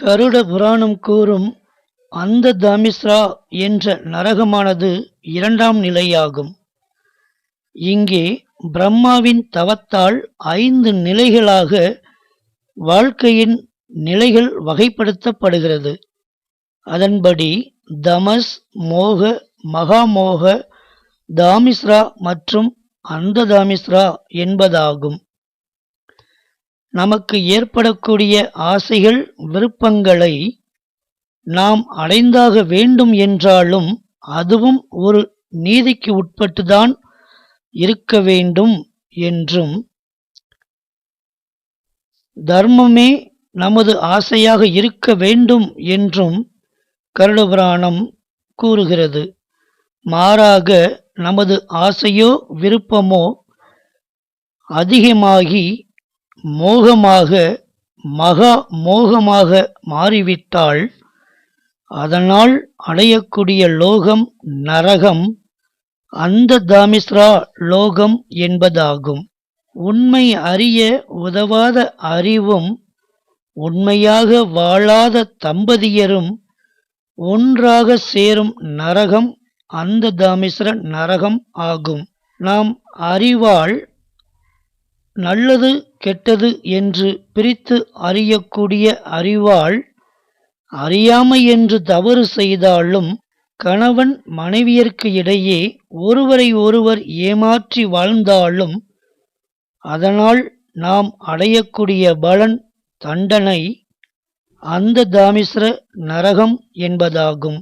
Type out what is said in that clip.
கருட புராணம் கூறும் அந்த தாமிஸ்ரா என்ற நரகமானது இரண்டாம் நிலையாகும். இங்கே பிரம்மாவின் தவத்தால் ஐந்து நிலைகளாக வாழ்க்கையின் நிலைகள் வகைப்படுத்தப்படுகிறது. அதன்படி தமஸ் மோக மகாமோக தாமிஸ்ரா மற்றும் அந்த தாமிஸ்ரா என்பதாகும். நமக்கு ஏற்படக்கூடிய ஆசைகள் விருப்பங்களை நாம் அடைந்தாக வேண்டும் என்றாலும் அதுவும் ஒரு நீதிக்கு உட்பட்டுதான் இருக்க வேண்டும் என்றும். தர்மமே நமது ஆசையாக இருக்க வேண்டும் என்றும் கருடபுராணம் கூறுகிறது. மாறாக நமது ஆசையோ விருப்பமோ அதிகமாகி மோகமாக மகா மோகமாக மாறிவிட்டால் அதனால் அடையக்கூடிய லோகம் நரகம் அந்த தாமிஸ்ரா லோகம் என்பதாகும். உண்மை அறிய உதவாத அறிவும் உண்மையாக வாழாத தம்பதியரும் ஒன்றாக சேரும் நரகம் அந்த தாமிஸ்ர நரகம் ஆகும். நாம் அறிவால் நல்லது கெட்டது என்று பிரித்து அறியக்கூடிய அறிவால் அறியாமை என்று தவறு செய்தாலும் கணவன் மனைவியர்க்கு இடையே ஒருவரை ஒருவர் ஏமாற்றி வாழ்ந்தாலும் அதனால் நாம் அடையக்கூடிய பலன் தண்டனை அந்த தாமிஸ்ர நரகம் என்பதாகும்.